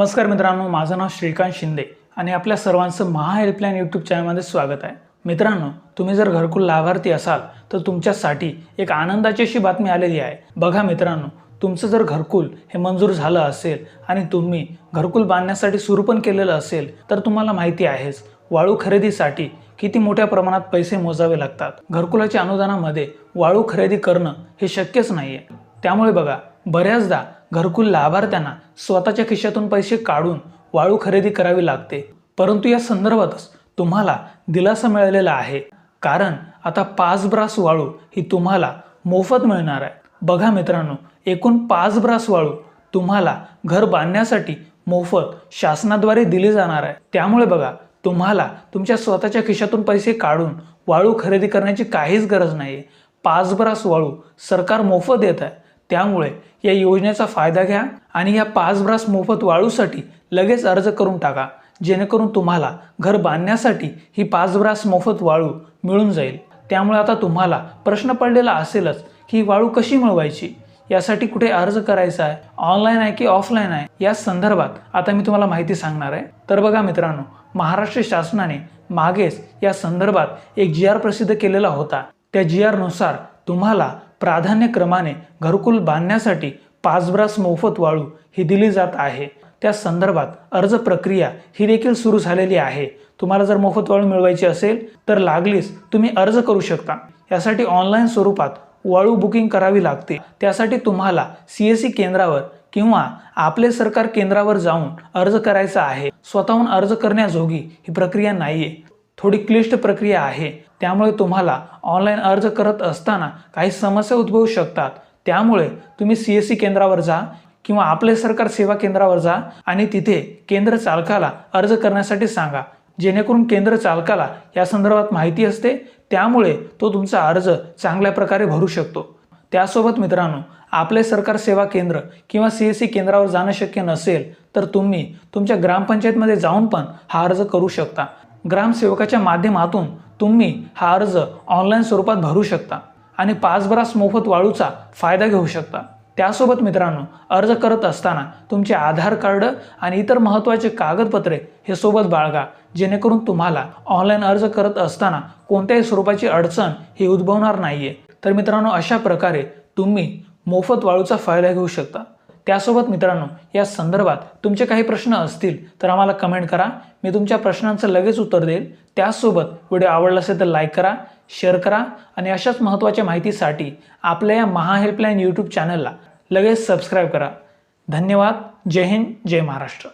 नमस्कार मित्रांनो माझं नाव श्रीकांत शिंदे आणि आपल्या सर्वांचं महा हेल्पलाईन यूट्यूब चॅनलमध्ये स्वागत आहे. मित्रांनो तुम्ही जर घरकुल लाभार्थी असाल तर तुमच्यासाठी एक आनंदाची अशी बातमी आलेली आहे. बघा मित्रांनो तुमचं जर घरकुल हे मंजूर झालं असेल आणि तुम्ही घरकुल बांधण्यासाठी सुरू पण केलेलं असेल तर तुम्हाला माहिती आहेच वाळू खरेदीसाठी किती मोठ्या प्रमाणात पैसे मोजावे लागतात. घरकुलाच्या अनुदानामध्ये वाळू खरेदी करणं हे शक्यच नाही आहे त्यामुळे बघा बऱ्याचदा घरकुल लाभार्थ्यांना स्वतःच्या खिशातून पैसे काढून वाळू खरेदी करावी लागते. परंतु या संदर्भातच तुम्हाला दिलासा मिळालेला आहे. कारण आता पाच ब्रास वाळू ही तुम्हाला मोफत मिळणार आहे. बघा मित्रांनो एकूण पाच ब्रास वाळू तुम्हाला घर बांधण्यासाठी मोफत शासनाद्वारे दिली जाणार आहे. त्यामुळे बघा तुम्हाला तुमच्या स्वतःच्या खिशातून पैसे काढून वाळू खरेदी करण्याची काहीच गरज नाही आहे पाच ब्रास वाळू सरकार मोफत देत आहे. त्यामुळे या योजनेचा फायदा घ्या आणि या पाच ब्रास मोफत वाळूसाठी लगेच अर्ज करून टाका जेणेकरून तुम्हाला घर बांधण्यासाठी ही पाच ब्रास मोफत वाळू मिळून जाईल. त्यामुळे आता तुम्हाला प्रश्न पडलेला असेलच की वाळू कशी मिळवायची? यासाठी कुठे अर्ज करायचा आहे? ऑनलाईन आहे की ऑफलाईन आहे? या संदर्भात आता मी तुम्हाला माहिती सांगणार आहे. तर बघा मित्रांनो महाराष्ट्र शासनाने मागेच या संदर्भात एक जी आर प्रसिद्ध केलेला होता. त्या जी आरनुसार तुम्हाला प्राधान्यक्रमाने घरकुल बांधण्यासाठी पाच ब्रास मोफत वाळू ही दिली जात आहे. त्या संदर्भात अर्ज प्रक्रिया ही देखील सुरू झालेली आहे. तुम्हाला जर मोफत वाळू मिळवायची असेल तर लागलीच तुम्ही अर्ज करू शकता. यासाठी ऑनलाईन स्वरूपात वाळू बुकिंग करावी लागते. त्यासाठी तुम्हाला सी एस सी केंद्रावर किंवा आपले सरकार केंद्रावर जाऊन अर्ज करायचा आहे. स्वतःहून अर्ज करण्याजोगी ही प्रक्रिया नाही आहे थोडी क्लिष्ट प्रक्रिया आहे. त्यामुळे तुम्हाला ऑनलाईन अर्ज करत असताना काही समस्या उद्भवू शकतात. त्यामुळे तुम्ही सी एस सी केंद्रावर जा किंवा आपले सरकार सेवा केंद्रावर जा आणि तिथे केंद्र चालकाला अर्ज करण्यासाठी सांगा. जेणेकरून केंद्र चालकाला या संदर्भात माहिती असते. त्यामुळे तो तुमचा अर्ज चांगल्या प्रकारे भरू शकतो. त्यासोबत मित्रांनो आपले सरकार सेवा केंद्र किंवा सी एस सी केंद्रावर जाणं शक्य नसेल तर तुम्ही तुमच्या ग्रामपंचायतमध्ये जाऊन पण हा अर्ज करू शकता. ग्रामसेवकाच्या माध्यमातून तुम्ही हा अर्ज ऑनलाईन स्वरूपात भरू शकता आणि पाचबरास मोफत वाळूचा फायदा घेऊ शकता. त्यासोबत मित्रांनो अर्ज करत असताना तुमचे आधार कार्ड आणि इतर महत्त्वाचे कागदपत्रे हे सोबत बाळगा जेणेकरून तुम्हाला ऑनलाईन अर्ज करत असताना कोणत्याही स्वरूपाची अडचण ही उद्भवणार नाही आहे तर मित्रांनो अशा प्रकारे तुम्ही मोफत वाळूचा फायदा घेऊ शकता. त्यासोबत मित्रांनो या संदर्भात तुमचे काही प्रश्न असतील तर आम्हाला कमेंट करा. मी तुमच्या प्रश्नांचं लगेच उत्तर देईल. त्याचसोबत व्हिडिओ आवडला असेल तर लाईक करा शेअर करा आणि अशाच महत्त्वाच्या माहितीसाठी आपल्या या महा हेल्पलाईन यूट्यूब चॅनलला लगेच सबस्क्राईब करा. धन्यवाद. जय हिंद जय महाराष्ट्र.